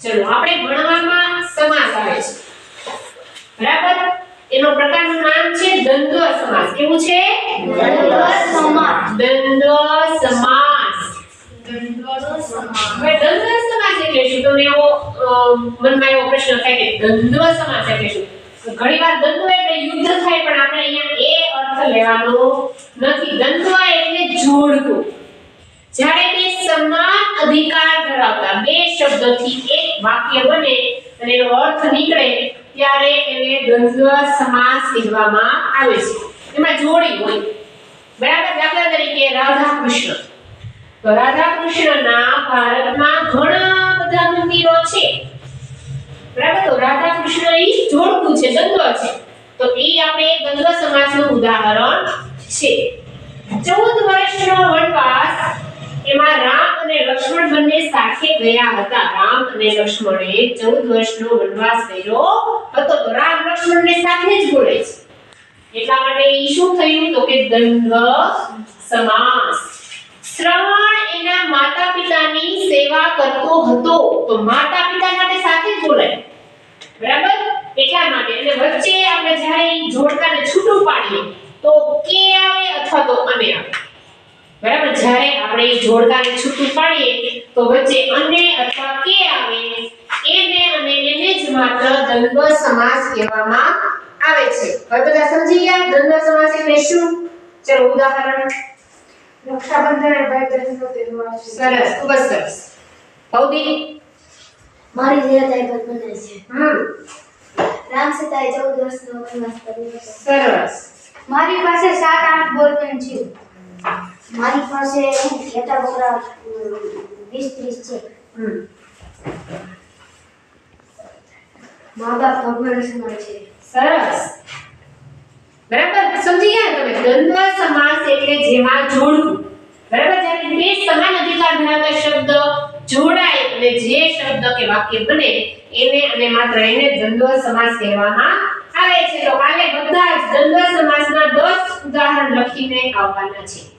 ચલો આપણે ભણવામાં સમાસ આવે છે. બરાબર? એનો પ્રકારનું નામ છે દ્વંદ્વ સમાસ. કેવું છે? દ્વંદ્વ સમાસ. દ્વંદ્વ સમાસ. હવે દ્વંદ્વ સમાસ એટલે શું? તમને એવો મનમાં એવો પ્રશ્ન થાય કે દ્વંદ્વ સમાસ એટલે શું? ઘણીવાર દ્વંદ્વ એટલે યુદ્ધ થાય પણ આપણે અહીંયા એ અર્થ લેવાનો નથી. દ્વંદ્વ એટલે જોડકું જ્યારે અધિકાર ધરાવતા બે શબ્દથી એક વાક્ય બને અને એનો અર્થ નીકળે ત્યારે એને દ્વંદ્વ સમાસ કહેવામાં આવે છે. એમાં જોડી હોય. બરાબર દાખલા તરીકે રાધા કૃષ્ણ. તો રાધા કૃષ્ણના ભારતમાં ઘણા બધા મંદિરો છે. બરાબર? તો રાધા કૃષ્ણ એ જોડકું છે, દ્વંદ્વ છે. તો એ આપણે દ્વંદ્વ સમાસનું ઉદાહરણ છે. ચૌદ વર્ષનો વનવાસ એમાં રામ અને લક્ષ્મણ સાથે ગયા હતા. રામ અને લક્ષ્મણે ચૌદ વર્ષનો વનવાસ કર્યો હતો તો રામ લક્ષ્મણને સાથે જ બોલે છે. એટલા માટે ઈ શું થયું તો કે દ્વંદ્વ સમાસ. શ્રવણ એના માતા પિતાની સેવા કરતો હતો તો માતા પિતા માટે સાથે જ બોલે બરાબર? એટલા માટે એટલે વચ્ચે આપણે જ્યારે જોડકાને છૂટું પાડીએ તો કે આવે અથવા તો અને આવે. બરાબર? જ્યારે આપણે જોડકાને છૂટું પાડીએ તો વચ્ચે અને અથવા કે આવે એને અને એને જ માત્ર દ્વંદ્વ સમાસ કહેવામાં આવે છે. હવે બધા સમજી ગયા? દ્વંદ્વ સમાસ એટલે શું? ચલો ઉદાહરણ. રક્ષાબંધન ભાઈ બહેનનો તહેવાર સરસ ખૂબ જ સરસ. ભૌતિક? મારી એક બને છે. હમ. રામ સીતાએ ચૌદ વર્ષનો વનવાસ કર્યો સરસ. મારી પાસે સાત આઠ બોલપેન છે. મારી પાસે ઘેટા બકરા સમાસ શબ્દ જોડાય અને જે શબ્દ કે વાક્ય બને એને અને માત્ર એને દ્વંદ્વ સમાસ કહેવામાં આવે છે તો કાલે બધા જ દ્વંદ્વ સમાસના 10 ઉદાહરણ લખીને આવવાના છે